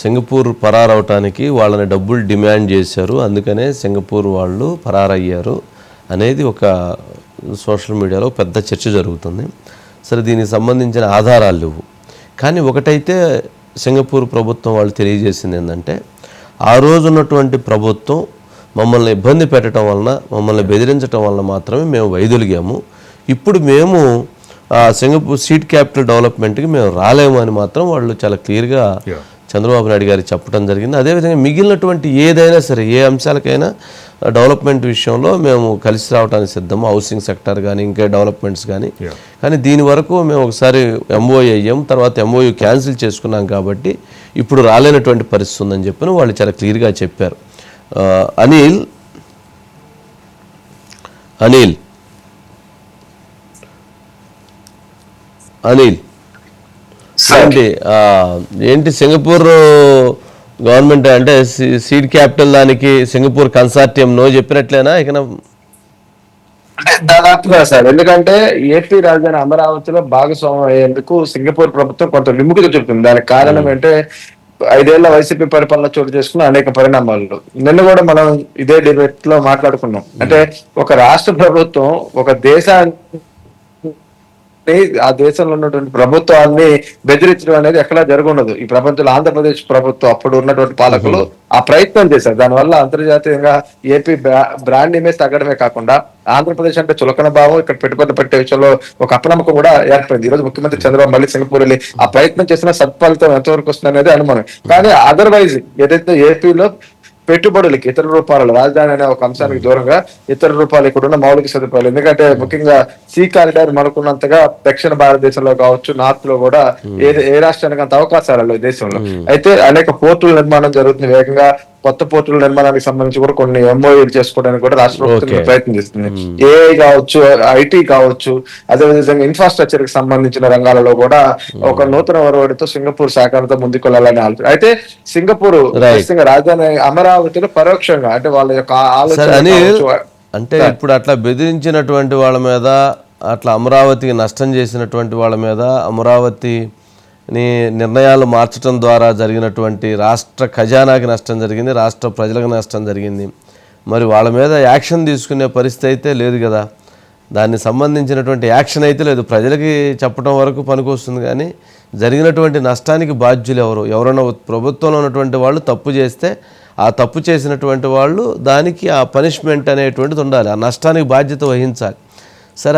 Singapore పరారవటానికి వాళ్ళని డబ్బులు demand చేశారు. అందుకనే సింగపూర్ వాళ్ళు పరారయ్యారు అనేది ఒక సోషల్ మీడియాలో పెద్ద చర్చ జరుగుతుంది. సరే దీనికి సంబంధించిన ఆధారాలు లేవు. కానీ ఒకటైతే సింగపూర్ ప్రభుత్వం వాళ్ళు తెలియజేసింది ఏంటంటే ఆ రోజు ఉన్నటువంటి ప్రభుత్వం మమ్మల్ని ఇబ్బంది పెట్టడం వలన మమ్మల్ని బెదిరించడం వలన మాత్రమే మేము వైదొలిగాము. ఇప్పుడు మేము సింగపూర్ సీట్ క్యాపిటల్ డెవలప్మెంట్కి మేము రాలేము అని మాత్రం వాళ్ళు చాలా క్లియర్గా చంద్రబాబు నాయుడు గారికి చెప్పడం జరిగింది. అదేవిధంగా మిగిలినటువంటి ఏదైనా సరే ఏ అంశాలకైనా డెవలప్మెంట్ విషయంలో మేము కలిసి రావడానికి సిద్ధము హౌసింగ్ సెక్టర్ కానీ ఇంకా డెవలప్మెంట్స్ కానీ కానీ దీని వరకు మేము ఒకసారి ఎంఓఏ అయ్యాం. తర్వాత ఎంఓయూ క్యాన్సిల్ చేసుకున్నాం కాబట్టి ఇప్పుడు రాలేనటువంటి పరిస్థితి ఉందని చెప్పి వాళ్ళు చాలా క్లియర్గా చెప్పారు. అనిల్ అనిల్. అనిల్. ఏంటి ఏంటి సింగపూర్ గవర్నమెంట్ అంటే సీడ్ క్యాపిటల్ దానికి సింగపూర్ కన్సార్టియం నో చెప్పినట్లేనా? ఇక అంటే దాదాపుగా సార్. ఎందుకంటే ఏపీ రాజధాని అమరావతిలో భాగస్వామ్యం అయ్యేందుకు సింగపూర్ ప్రభుత్వం కొంత విముఖత చెబుతుంది దానికి కారణం అంటే ఐదేళ్ళ వైసీపీ పరిపాలన చోటు చేసుకున్న అనేక పరిణామాలు. నిన్న కూడా మనం ఇదే డిబేట్లో మాట్లాడుకున్నాం. అంటే ఒక రాష్ట్ర ప్రభుత్వం ఒక దేశాన్ని ఆ దేశంలో ఉన్నటువంటి ప్రభుత్వాన్ని బెదిరించడం అనేది ఎక్కడా జరగundదు ఈ ప్రపంచంలో ఆంధ్రప్రదేశ్ ప్రభుత్వం అప్పుడు ఉన్నటువంటి పాలకులు ఆ ప్రయత్నం చేశారు. దానివల్ల అంతర్జాతీయంగా ఏపీ బ్రా- బ్రాండ్ ఇమేజ్ తగ్గడమే కాకుండా ఆంధ్రప్రదేశ్ అంటే చులకన భావం ఇక్కడ పెట్టుబడి పెట్టే విషయంలో ఒక అపనమ్మకం కూడా ఏర్పడింది. ఈ రోజు ముఖ్యమంత్రి చంద్రబాబు మళ్ళీ సింగపూర్ వెళ్ళి ఆ ప్రయత్నం చేసిన సత్ఫలితం ఎంతవరకు వస్తుంది అనేది అనుమానం. కానీ అదర్వైజ్ ఏదైతే ఏపీలో పెట్టుబడులకి ఇతర రూపాలలో రాజధాని అనే ఒక అంశానికి దూరంగా ఇతర రూపాయలు ఇక్కడ ఉన్న మౌలిక సదుపాయాలు. ఎందుకంటే ముఖ్యంగా సీ కారిడార్ మనకున్నంతగా దక్షిణ భారతదేశంలో కావచ్చు నార్త్లో కూడా ఏ ఏ రాష్ట్రానికి అంత అవకాశాలు దేశంలో. అయితే అనేక పోర్టుల నిర్మాణం జరుగుతుంది. వేగంగా కొత్త పోర్టుల నిర్మాణానికి సంబంధించి కూడా కొన్ని ఎంఓఏలు చేసుకోవడానికి కూడా రాష్ట్ర ప్రభుత్వం. ప్రయత్నం చేస్తుంది ఏఐ కావచ్చు ఐటీ కావచ్చు అదే విధంగా ఇన్ఫ్రాస్ట్రక్చర్కి సంబంధించిన రంగాలలో కూడా ఒక నూతన ఒరవడితో సింగపూర్ సహకారంతో ముందుకు వెళ్ళాలని ఆలోచన. అయితే సింగపూర్ రాజధాని అమరావతిలో పరోక్షంగా అంటే వాళ్ళ యొక్క ఆలోచన. అంటే ఇప్పుడు అట్లా బెదిరించినటువంటి వాళ్ళ మీద అట్లా అమరావతికి నష్టం చేసినటువంటి వాళ్ళ మీద అమరావతిని నిర్ణయాలు మార్చడం ద్వారా జరిగినటువంటి రాష్ట్ర ఖజానాకి నష్టం జరిగింది రాష్ట్ర ప్రజలకు నష్టం జరిగింది. మరి వాళ్ళ మీద యాక్షన్ తీసుకునే పరిస్థితి అయితే లేదు కదా. దానికి సంబంధించినటువంటి యాక్షన్ అయితే లేదు. ప్రజలకి చెప్పడం వరకు పనికొస్తుంది కానీ జరిగినటువంటి నష్టానికి బాధ్యులు ఎవరు? ఎవరైనా ప్రభుత్వంలో ఉన్నటువంటి వాళ్ళు తప్పు చేస్తే ఆ తప్పు చేసినటువంటి వాళ్ళు దానికి ఆ పనిష్మెంట్ అనేటువంటిది ఉండాలి. ఆ నష్టానికి బాధ్యత వహించాలి.